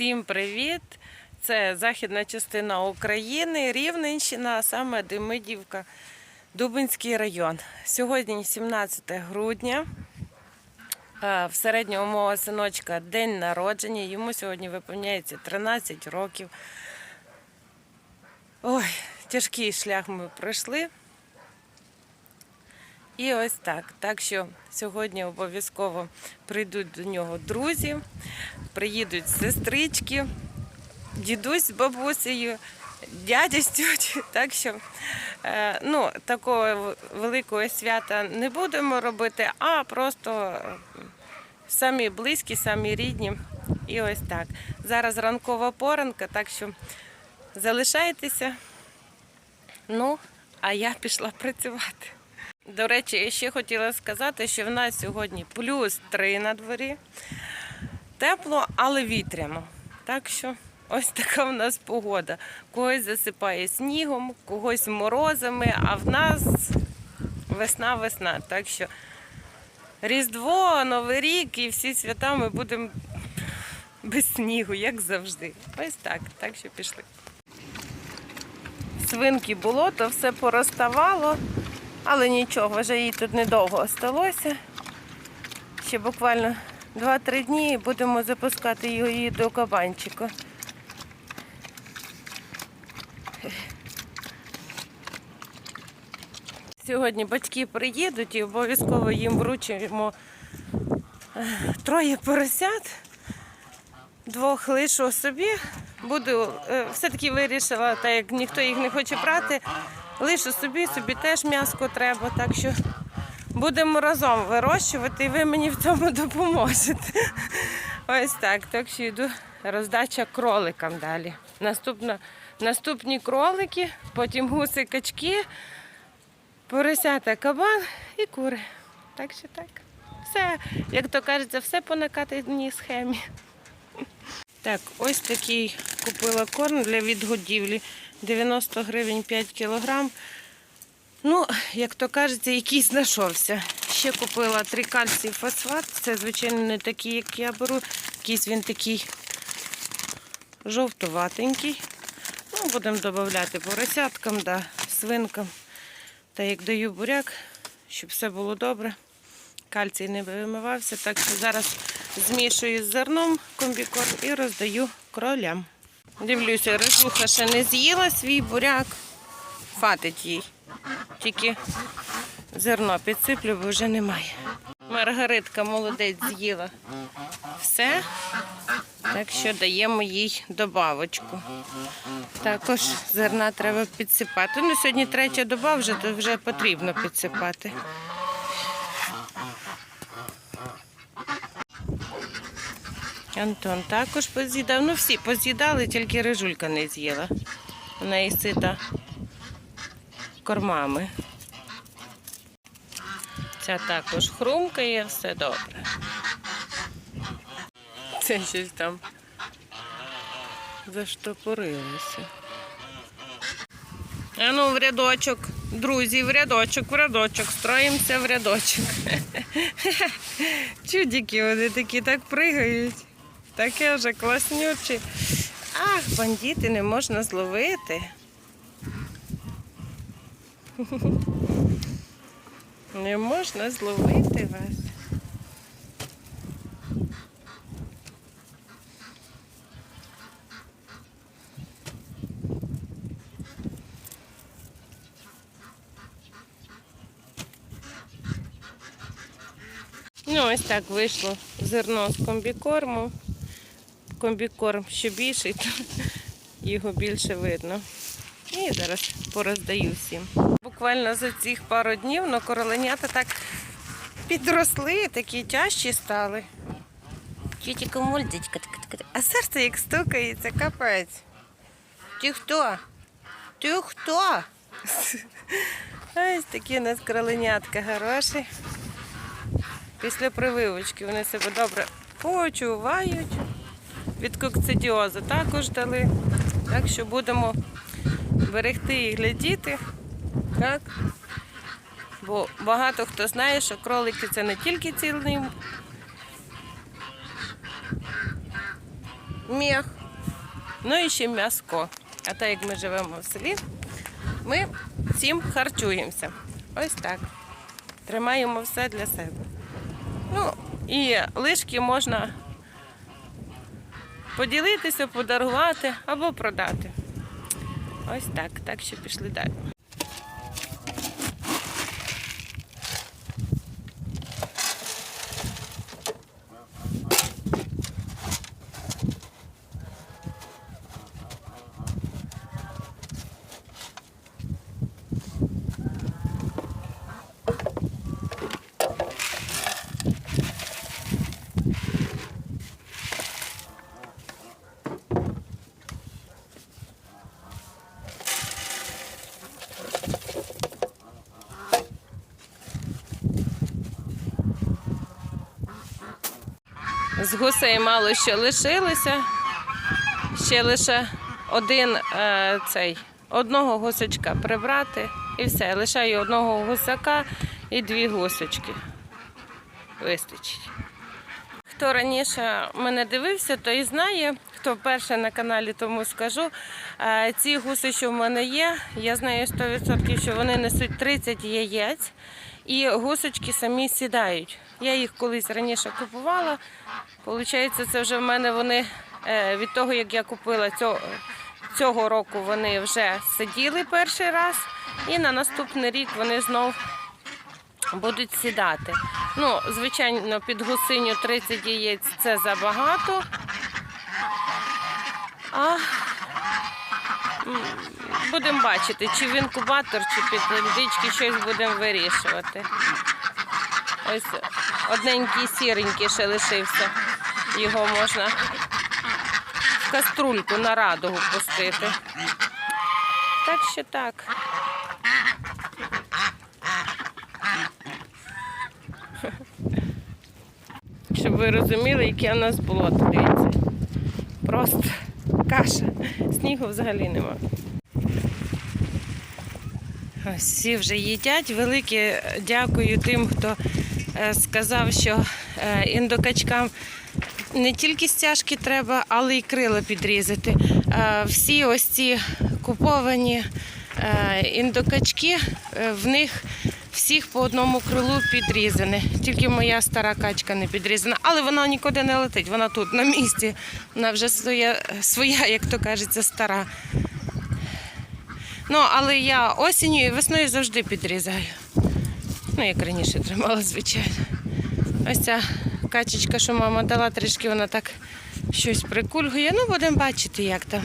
Всім привіт! Це західна частина України, Рівненщина, а саме Демидівка, Дубинський район. Сьогодні 17 грудня. Е, В середнього мого синочка день народження. Йому сьогодні виповняється 13 років. Ой, тяжкий шлях ми пройшли. І ось так. Так що сьогодні обов'язково прийдуть до нього друзі, приїдуть сестрички, дідусь з бабусею, дядя з тьотю. Так що е, ну, такого великого свята не будемо робити, а просто самі близькі, самі рідні. І ось так. Зараз ранкова поранка, так що залишайтеся. Ну, а я пішла працювати. До речі, я ще хотіла сказати, що в нас сьогодні плюс 3 на дворі. Тепло, але вітряно. Так що ось така в нас погода. Когось засипає снігом, когось морозами, а в нас весна-весна. Так що Різдво, Новий рік і всі свята ми будемо без снігу, як завжди. Ось так. Так що пішли. Свинки було, то все пороставало. Але нічого, вже їй тут недовго осталося. Ще буквально 2-3 дні і будемо запускати її до кабанчика. Сьогодні батьки приїдуть і обов'язково їм вручимо е, троє поросят, двох лишу собі. Е, все-таки вирішила, так як ніхто їх не хоче брати, лишу собі, собі теж м'яско треба, так що будемо разом вирощувати і ви мені в цьому допоможете. Ось так. Так що йду роздача кроликам далі. Наступна, наступні кролики, потім гуси, качки, поросята, кабан і кури. Так що так. Все, як то кажеться, все по накатаній схемі. Так, ось такий купила корм для відгодівлі. 90 гривень 5 кілограм. Ну, як то кажеться, якийсь знайшовся. Ще купила трикальцій фосфат. Це, звичайно, не такий, як я беру. Якийсь він такий жовтуватенький. Ну, будемо додавати поросяткам, да, свинкам. Та як даю буряк, щоб все було добре. Кальцій не вимивався, так що зараз змішую з зерном комбікорм і роздаю кролям. Дивлюся, рижуха ще не з'їла свій буряк, фатить їй. Тільки зерно підсиплю, бо вже немає. Маргаритка молодець з'їла все, так що даємо їй добавочку. Також зерна треба підсипати. Ну, сьогодні третя доба вже, то вже потрібно підсипати. Антон також поз'їдав. Ну, всі поз'їдали, тільки рижулька не з'їла. Вона і сита кормами. Ця також хрумкає, все добре. Це щось там заштопорилося. А ну в рядочок, друзі, в рядочок, в рядочок, строїмося в рядочок. Чудики вони такі так пригають. Таке вже класнючі. Ах, бандити не можна зловити. Не можна зловити вас. Ну, ось так вийшло зерно з комбікорму. Комбікорм ще більший, то його більше видно. І зараз пороздаю всім. Буквально за цих пару днів ну, короленята так підросли, такі тяжчі стали. Тітіка мульдечка, а серце як стукається, капець. Ти хто? Ти хто? Ось такі у нас короленятка хороші. Після прививочки вони себе добре почувають. Від кокцидіозу також дали. Так що будемо берегти і глядіти. Так? Бо багато хто знає, що кролики це не тільки цілий м'ях, ну і ще м'яско. А так як ми живемо в селі, ми цим харчуємося. Ось так. Тримаємо все для себе. Ну, і лишки можна поділитися, подарувати або продати. Ось так. Так що пішли далі. З гусей мало що лишилося. Ще лише один е, цей, одного гусочка прибрати і все. Лишаю одного гусака і дві гусочки. Вистачить. Хто раніше мене дивився, той знає. Хто вперше на каналі, тому скажу. Е, Ці гуси, що в мене є, я знаю 100%, що вони несуть 30 яєць, і гусочки самі сідають. Я їх колись раніше купувала. Получається, це вже в мене вони е, від того, як я купила цього, цього року, вони вже сиділи перший раз, і на наступний рік вони знов будуть сідати. Ну, звичайно, під гусиню 30 яєць це забагато. А будемо бачити, чи в інкубатор, чи під індички щось будемо вирішувати. Ось одненький сіренький ще лишився. Його можна в каструльку на радугу пустити. Так що так. Щоб ви розуміли, яке у нас було, дивіться. Просто каша. Снігу взагалі нема. Всі вже їдять. Велике дякую тим, хто сказав, що е, індокачкам не тільки стяжки треба, але й крила підрізати. Е, Всі ось ці куповані е, індокачки, е, в них всіх по одному крилу підрізане. Тільки моя стара качка не підрізана, але вона нікуди не летить, вона тут на місці. Вона вже своя, своя як то кажеться, стара. Ну, але я осінню і весною завжди підрізаю. Ну, як раніше тримала, звичайно. Ось ця качечка, що мама дала, трішки вона так щось прикульгує. Ну, будемо бачити, як там.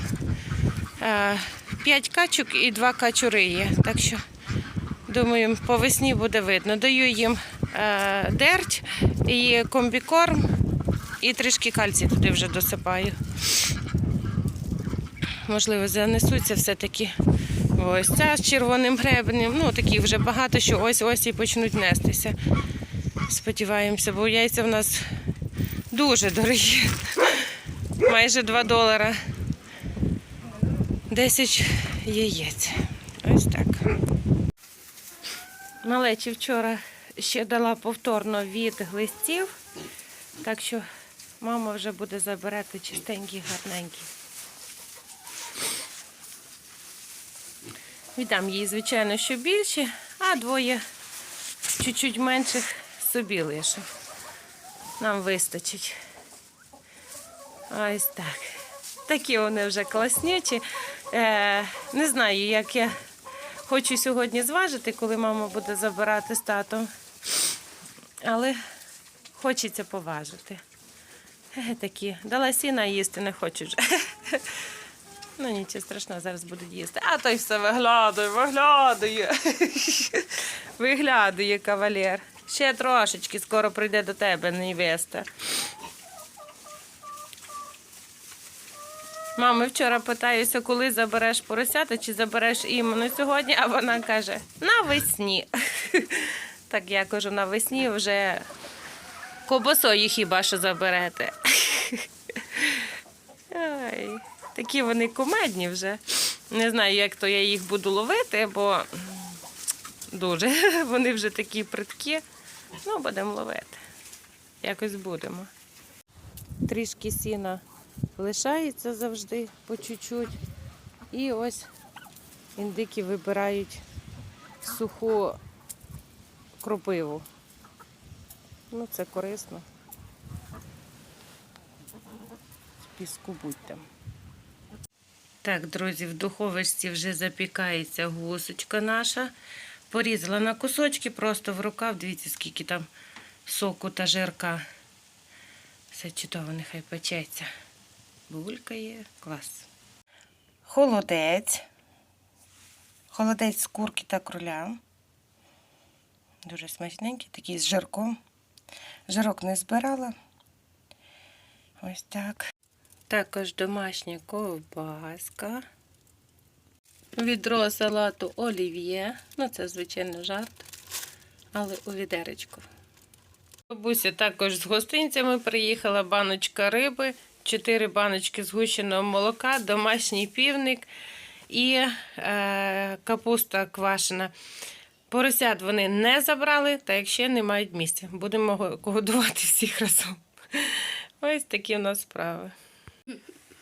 Е, П'ять качок і два качури є. Так що, думаю, по весні буде видно. Даю їм е, дерть і комбікорм, і трішки кальцію туди вже досипаю. Можливо, занесуться все-таки. Ось ця з червоним гребенем. Ну, такі вже багато, що ось-ось і почнуть нестися. Сподіваємося, бо яйця в нас дуже дорогі. Майже 2 долара. 10 яєць. Ось так. Малечі вчора ще дала повторно від глистів, так що мама вже буде забирати чистенькі, гарненькі. Віддам їй, звичайно, що більше, а двоє чуть-чуть менших собі лише. Нам вистачить. Ось так. Такі вони вже класнючі. Е, не знаю, як я хочу сьогодні зважити, коли мама буде забирати з татом. Але хочеться поважити. Е, такі. Дала сіна їсти не хочуть. вже. Ну, нічого страшного, зараз будуть їсти. А той все виглядає, виглядає. Виглядає кавалер. Ще трошечки, скоро прийде до тебе невеста. Мами, вчора питаюся, коли забереш поросята, чи забереш іменно сьогодні, а вона каже, навесні. Так я кажу, навесні вже кобасою хіба що заберете. Ай, такі вони кумедні вже. Не знаю, як то я їх буду ловити, бо дуже вони вже такі приткі. Ну, будемо ловити. Якось будемо. Трішки сіна лишається завжди по чуть-чуть. І ось індики вибирають суху кропиву. Ну, це корисно. Піску будьте. Так, друзі, в духовочці вже запікається гусочка наша. Порізала на кусочки, просто в рукав. Дивіться, скільки там соку та жирка. Все чудово, нехай печеться. Булькає, клас. Холодець. Холодець з курки та кроля. Дуже смачненький, такий з жирком. Жирок не збирала. Ось так. Також домашня ковбаска. Відро салату олів'є. Ну, це, звичайно, жарт, але у відеречку. Бабуся також з гостинцями приїхала баночка риби, 4 баночки згущеного молока, домашній півник і е, капуста квашена. Поросят вони не забрали, та як ще не мають місця. Будемо го- годувати всіх разом. Ось такі в нас справи.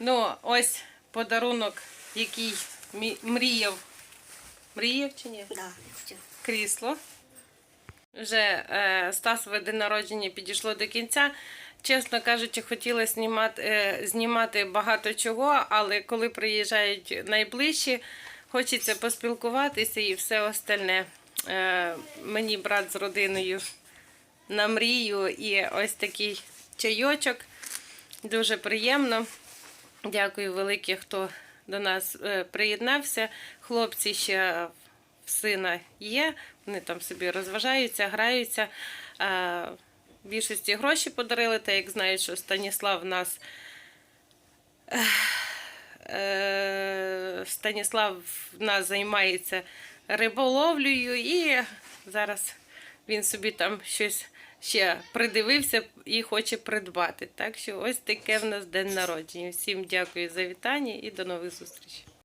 Ну, ось подарунок, який мріяв. Мріяв чи ні? Да, крісло. Вже е, Стасове день народження підійшло до кінця. Чесно кажучи, хотіла знімати, е, знімати багато чого, але коли приїжджають найближчі, хочеться поспілкуватися і все остальне. Е, мені брат з родиною на мрію і ось такий чайочок. Дуже приємно. Дякую велике, хто до нас е, приєднався. Хлопці ще в сина є, вони там собі розважаються, граються. Е, більшості гроші подарили, та як знають, що Станіслав в нас. е, Станіслав в нас займається риболовлею, і зараз він собі там щось ще придивився і хоче придбати. Так що ось таке в нас день народження. Всім дякую за вітання і до нових зустрічей.